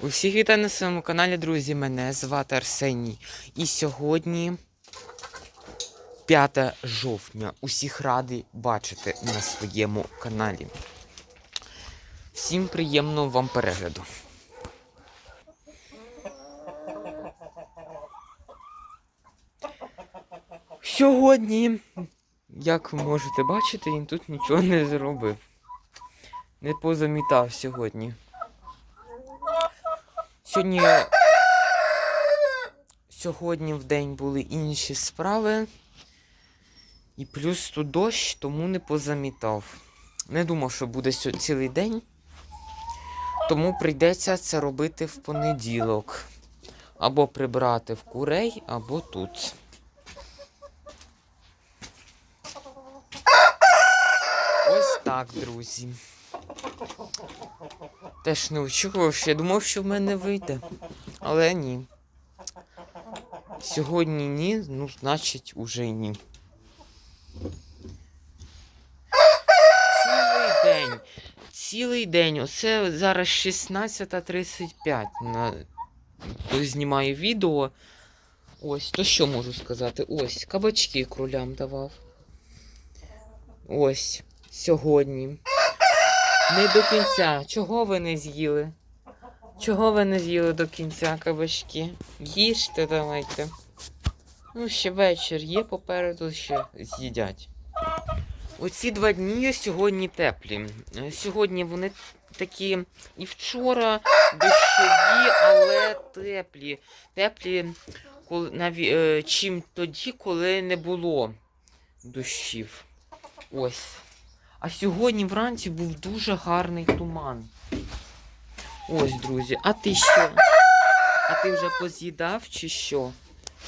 Усіх вітаю на своєму каналі, друзі. Мене звати Арсеній. І сьогодні 5 жовтня. Усіх радий бачити на своєму каналі. Всім приємного вам перегляду. Сьогодні, як ви можете бачити, він тут нічого не зробив. Не позамітав сьогодні. Сьогодні. Сьогодні в день були інші справи. І плюс тут дощ, тому не позамітав. Не думав, що буде цілий день. Тому прийдеться це робити в понеділок. Або прибрати в курей, або тут. Ось так, друзі. Теж не очікував, що я думав, що в мене вийде. Але ні. Сьогодні ні, ну, значить, уже й ні. Цілий день. Цілий день. Оце зараз 16.35. На... Коли знімаю відео. Ось, то що можу сказати? Ось, кабачки кролям давав. Ось, сьогодні. Не до кінця. Чого ви не з'їли? Чого ви не з'їли до кінця кабачки? Їжте давайте. Ну, ще вечір є, попереду ще з'їдять. Оці два дні сьогодні теплі. Сьогодні вони такі і вчора дощові, але теплі. Теплі, коли, наві, е, чим тоді, коли не було дощів. Ось. А сьогодні вранці був дуже гарний туман. Ось, друзі. А ти що? А ти вже поз'їдав чи що?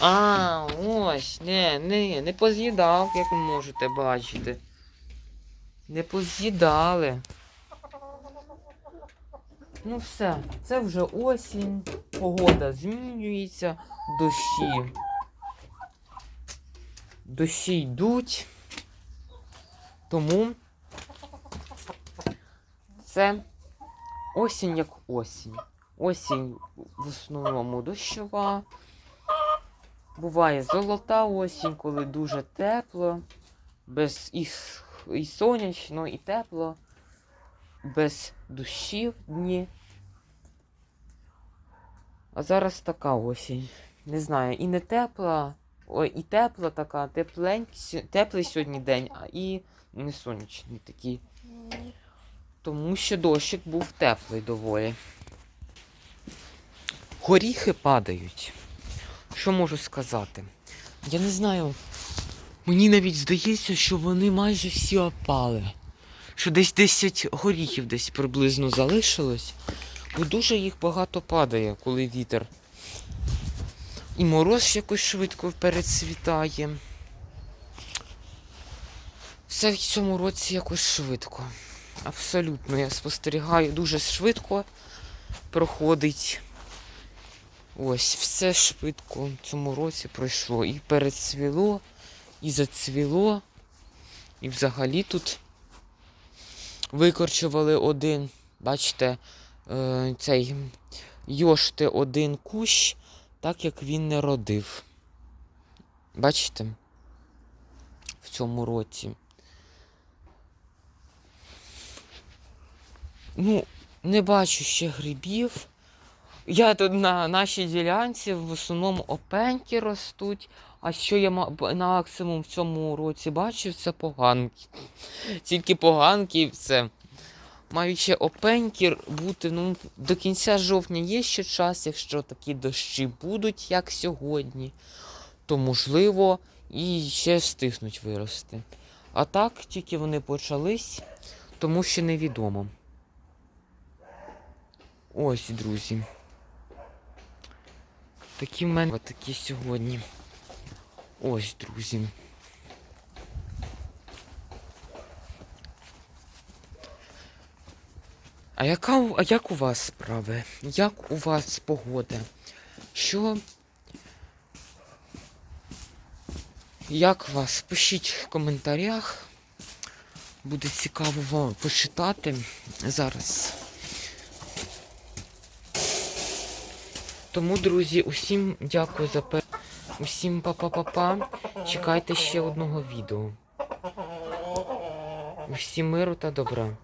А, ось, не, не, не поз'їдав, як ви можете бачити. Не поз'їдали. Ну все, це вже осінь, погода змінюється, дощі. Дощі йдуть. Тому це осінь як осінь. Осінь в основному дощова. Буває золота осінь, коли дуже тепло, без і, і сонячно, і тепло, без дощів дні. А зараз така осінь. Не знаю, і не тепла, ой, і тепла така, тепленький, теплий сьогодні день, а і не сонячний такий. Тому що дощик був теплий доволі. Горіхи падають. Що можу сказати? Я не знаю. Мені навіть здається, що вони майже всі опали. Що десь 10 горіхів десь приблизно залишилось. Бо дуже їх багато падає, коли вітер. І мороз якось швидко перецвітає. Все в цьому році якось швидко. Абсолютно, я спостерігаю, дуже швидко проходить. Ось, все швидко в цьому році пройшло. І перецвіло, і зацвіло. І взагалі тут викорчували один, бачите, е, цей йошти один кущ, так як він не родив. Бачите? В цьому році. Ну, не бачу ще грибів. Я тут на нашій ділянці в основному опеньки ростуть. А що я максимум в цьому році бачив, це поганки. Тільки поганки і все. Мають ще опеньки бути. Ну, до кінця жовтня є ще час, якщо такі дощі будуть, як сьогодні, то можливо і ще встигнуть вирости. А так, тільки вони почались, тому що невідомо. Ось, друзі. Такі в мене такі сьогодні. Ось, друзі. А яка а як у вас справи? Як у вас погода? Що? Як вас? Пишіть в коментарях. Буде цікаво вам почитати зараз. Тому, друзі, усім дякую за пер... Усім па-па-па-па. Чекайте ще одного відео. Усім миру та добра.